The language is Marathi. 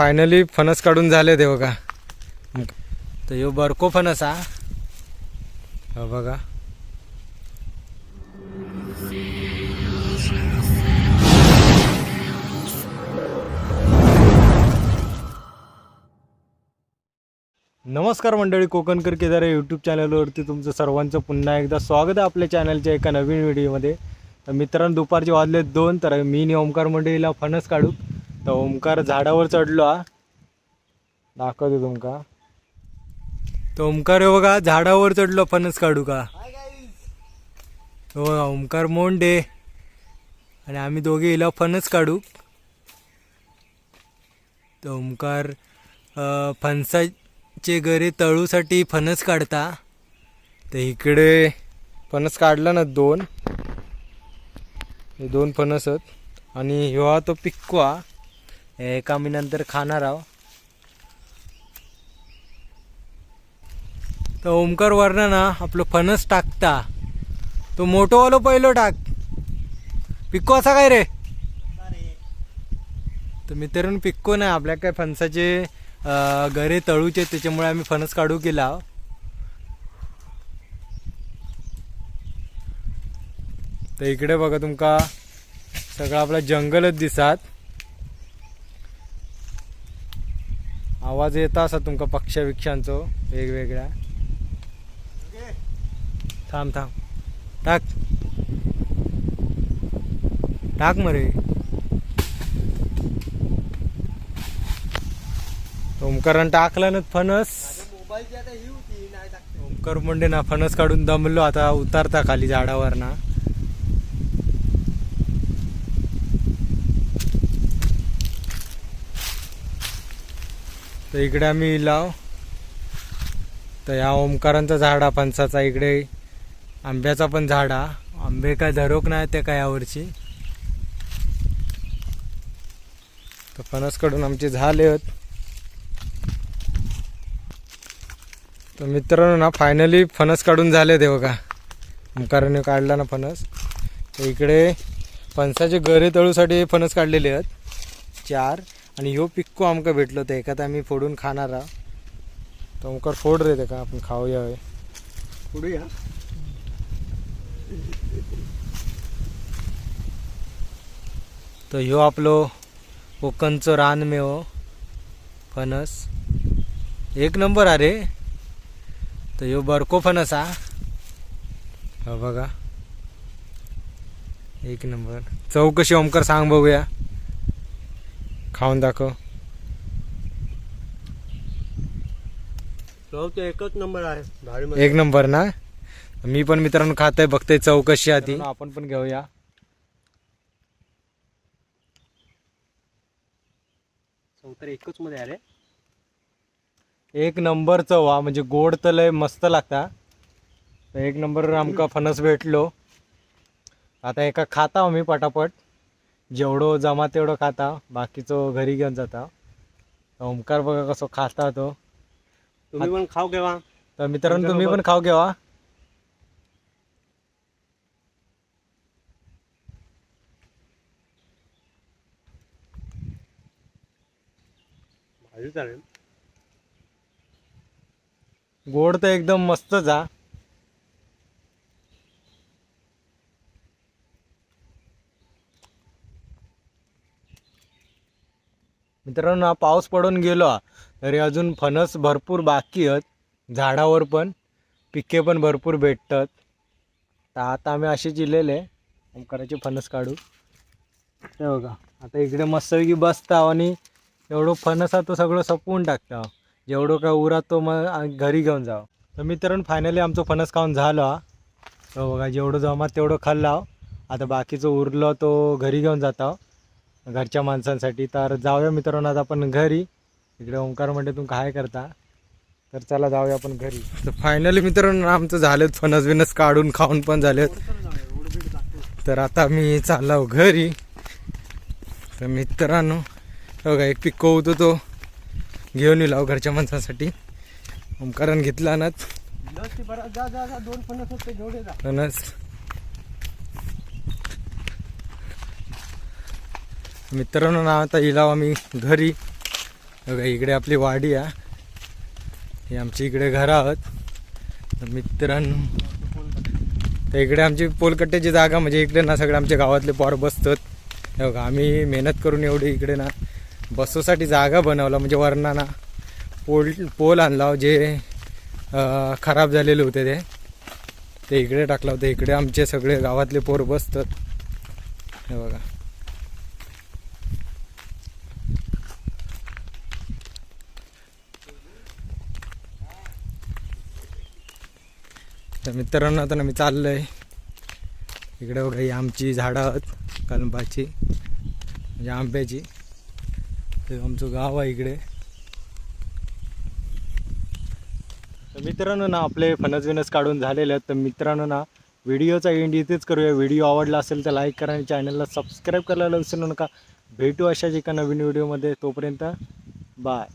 फायनली फणस काढून झाले ते बघा. तर ह्यो बरको फणस हा. हो बघा. नमस्कार मंडळी कोकणकर केदार या यूट्यूब चॅनलवरती तुमचं सर्वांचं पुन्हा एकदा स्वागत आहे आपल्या चॅनलच्या एका नवीन व्हिडिओमध्ये तर मित्रांनो दुपारचे वाजले दोन तर मी ओमकार मंडळीला फणस काढू. तर ओमकार झाडावर चढलो हा. दाखवतो तुमका. तो ओमकार हे बघा झाडावर चढलो फणस काढू का? हो ओमकार मोंडे. आणि आम्ही दोघे हिला फणस काढू. तर ओमकार फणसाचे गरे तळूसाठी फणस काढता. तर इकडे फणस काढला ना दोन. हे दोन फणस आहेत. आणि ह्यो हा तो पिकवा एका मी नंतर खाणार आहो तर ओमकर वरनं ना आपलं फणस टाकता. तो मोठोवालो पहिलो टाक. पिक्को असा काय रे? तर मित्रांनो पिक्को नाही आपल्या काय फणसाचे घरे तळूचे आहेत, त्याच्यामुळे आम्ही फणस काढू केला तर इकडे बघा तुमका सगळं आपलं जंगलच दिसात आवाज येता असा तुमका पक्ष्या विक्षांचो वेगवेगळ्या. थांब थांब. टाक. टाक मरे. ओमकरण टाकला ना फणस. ओमकार मुंडे ना फणस काढून दमलो आता उतारता खाली झाडावर ना तर इकडे आम्ही लाव तर या ओमकारांचा झाड हा फणसाचा इकडे आंब्याचा पण झाड. हा आंबे काय धरोक नाही ते काय यावर्षी तर फणस काढून आमचे झाले आहेत. तर मित्रांनो ना फायनली फणस काढून झाले ते बघा. ओंकाराने काढला ना फणस. तर इकडे फणसाचे गरे तळूसाठी फणस काढलेले आहेत. चार. आणि ह्यो पिक्को आमका भेटलो तर एखादा आम्ही फोडून खाणार आहोत तर ओंकार फोड रे ते का आपण खाऊया. पुढूया तर ह्यो आपलो कोकणचं रान मेव फणस. एक नंबर अरे तर ह्यो बरको फणस हा. हो बघा. एक नंबर. चव कशी ओमकार सांग बघूया. खाऊन दाखव एकच नंबर आहे. एक नंबर ना मी पण मित्रांनो खातोय बघतोय चव कशी आहे ती आपण पण घेऊया एकच मध्ये आहे रे एक नंबर चव हा म्हणजे गोड तर लय मस्त लागता एक नंबर आमका फणस भेटलो आता एका खाता आम्ही पटापट जेवढं जमा तेवढं खाता बाकीचं घरी घेऊन जाता. ओमकार बघा कसं खाता तो. तुम्ही पण खाऊ केव्हा? तर मित्रांनो तुम्ही पण खाऊ चालेल. गोड तर एकदम मस्तच हा मित्रांनो हा पाऊस पडून गेलो तरी अजून फणस भरपूर बाकी आहेत. झाडावर पण पिके पण भरपूर भेटतात. तर आता आम्ही असे जिलेले करायचे फणस काढू. ते बघा आता इकडे मस्तपैकी बसता आणि एवढं फणस तो सगळं सपवून टाकता जेवढं काय उरा तो मग घरी घेऊन जावं. तर मित्रांनो फायनली आमचं फणस खाऊन झालं हा. तो बघा जेवढं जमा तेवढं खाल्ला आता बाकीचं उरलं तो घरी घेऊन जाता घरच्या माणसांसाठी. तर जाऊया मित्रांनो आता आपण घरी. इकडे ओंकार म्हणते तू काय करता? तर चला जाऊया आपण घरी. तर फायनली मित्रांनो आमचं झालेत फणस बिनस काढून खाऊन पण झालेत. तर आता मी चाललो घरी. तर मित्रांनो हे बघा एक पिक्को होतो. तो घेऊन येऊ घरच्या माणसांसाठी. ओंकारान घेतला ना. जा जा जा दोन पन्नास होते जेवढे जा. फणस. मित्रांनो ना आता येला आम्ही घरी. बघा इकडे आपली वाडी आहे. ही आमची इकडे घरं आहोत मित्रांनो तर इकडे आमची पोलकट्ट्याची जागा म्हणजे इकडे ना सगळे आमच्या गावातले पोर बसतात. हे बघा आम्ही मेहनत करून एवढी इकडे ना बसोसाठी जागा बनवला म्हणजे वरना ना पोल पोल आणला जे खराब झालेले होते ते. ते इकडे टाकला होता इकडे आमचे सगळे गावातले पोर बसतात. हे बघा. तर मित्रांनो आता ना मी आहे इकडे बघा ही आमची झाडं आहेत कलंबाची म्हणजे आंब्याची. ते आमचं गाव आहे इकडे. तर मित्रांनो ना आपले फणस विनस काढून झालेले आहेत. तर मित्रांनो ना व्हिडिओचा एंड इथेच करूया. व्हिडिओ आवडला असेल तर लाईक करा आणि चॅनलला सबस्क्राईब करायला विसरू नका. भेटू अशाच एका नवीन व्हिडिओमध्ये. तोपर्यंत बाय